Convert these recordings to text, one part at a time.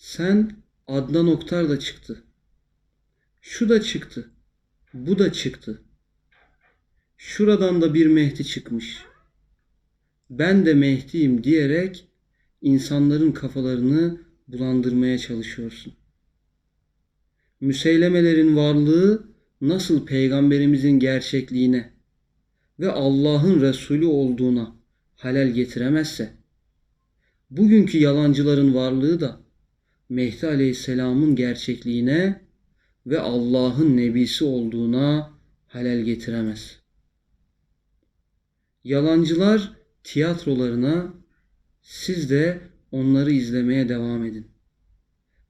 Sen Adnan Oktar da çıktı. Şu da çıktı. Bu da çıktı. Şuradan da bir Mehdi çıkmış. Ben de Mehdi'yim diyerek insanların kafalarını bulandırmaya çalışıyorsun. Müseylemelerin varlığı nasıl peygamberimizin gerçekliğine ve Allah'ın Resulü olduğuna halel getiremezse, bugünkü yalancıların varlığı da Mehdi Aleyhisselam'ın gerçekliğine ve Allah'ın nebisi olduğuna halel getiremez. Yalancılar tiyatrolarına, siz de onları izlemeye devam edin.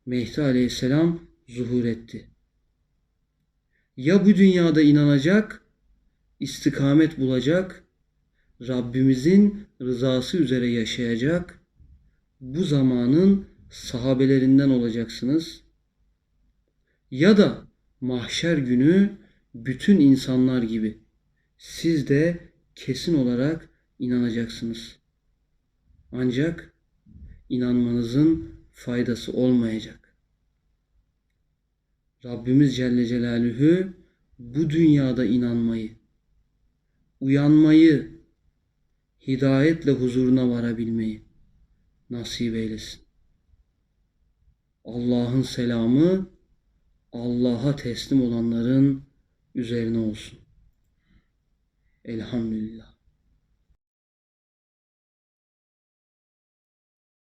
Mehdi Aleyhisselam zuhur etti. Ya bu dünyada inanacak, istikamet bulacak, Rabbimizin rızası üzere yaşayacak, bu zamanın sahabelerinden olacaksınız. Ya da mahşer günü bütün insanlar gibi siz de kesin olarak inanacaksınız. Ancak inanmanızın faydası olmayacak. Rabbimiz Celle Celaluhu bu dünyada inanmayı, uyanmayı, hidayetle huzuruna varabilmeyi nasip eylesin. Allah'ın selamı Allah'a teslim olanların üzerine olsun. Elhamdülillah.